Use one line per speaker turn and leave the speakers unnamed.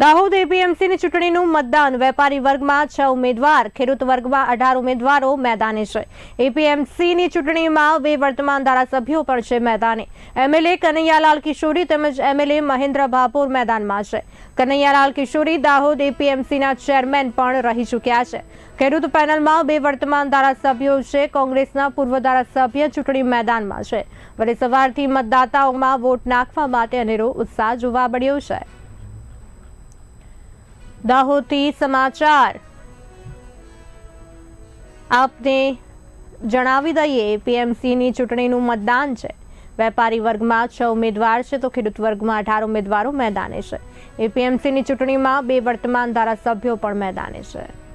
દાહોદ એપીએમસીની ચૂંટણીનું મતદાન. વેપારી વર્ગમાં છ ઉમેદવાર, ખેડૂત વર્ગમાં અઢાર ઉમેદવારો મેદાને છે. એપીએમસીની ચૂંટણીમાં બે વર્તમાન ધારાસભ્યો પણ છે મેદાને. એમએલએ કનૈયાલાલ કિશોરી તેમજ એમએલએ મહેન્દ્ર ભાપોર મેદાનમાં છે. કનૈયાલાલ કિશોરી દાહોદ એપીએમસીના ચેરમેન પણ રહી ચૂક્યા છે. ખેડૂત પેનલમાં બે વર્તમાન ધારાસભ્યો છે. કોંગ્રેસના પૂર્વ ધારાસભ્ય ચૂંટણી મેદાનમાં છે. વળી સવારથી મતદાતાઓમાં વોટ નાખવા માટે અનેરો ઉત્સાહ જોવા મળ્યો છે. દાહોદથી સમાચાર. આપને જણાવી દઈએ, પીએમસીની ચૂંટણીનું મતદાન છે. વેપારી વર્ગમાં છ ઉમેદવાર છે, તો ખેડૂત વર્ગમાં અઢાર ઉમેદવારો મેદાને છે. એપીએમસીની ચૂંટણીમાં બે વર્તમાન ધારાસભ્યો પણ મેદાને છે.